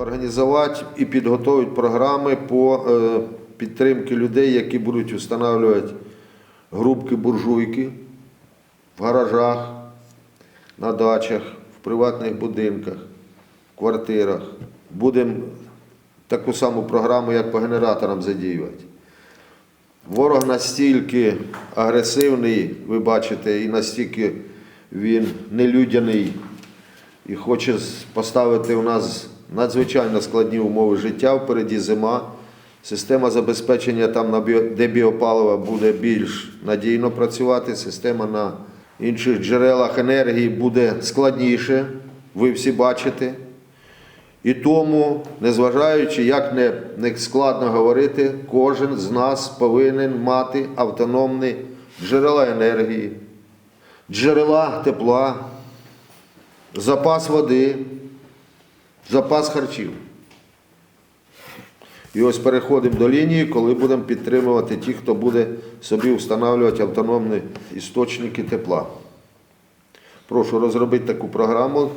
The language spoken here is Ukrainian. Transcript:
організувати і підготувати програми по е, підтримці людей, які будуть встановлювати грубки буржуйки в гаражах, на дачах, в приватних будинках, в квартирах. Будемо таку саму програму, як по генераторам задіювати. Ворог настільки агресивний, ви бачите, і настільки він нелюдяний і хоче поставити у нас надзвичайно складні умови життя. Впереді зима. Система забезпечення там, де біопалива буде більш надійно працювати, система на інших джерелах енергії буде складніше, ви всі бачите. І тому, незважаючи, як не, не складно говорити, кожен з нас повинен мати автономні джерела енергії, джерела тепла, запас води, запас харчів. І ось переходимо до лінії, коли будемо підтримувати ті, хто буде собі встановлювати автономні істочники тепла. Прошу розробити таку програму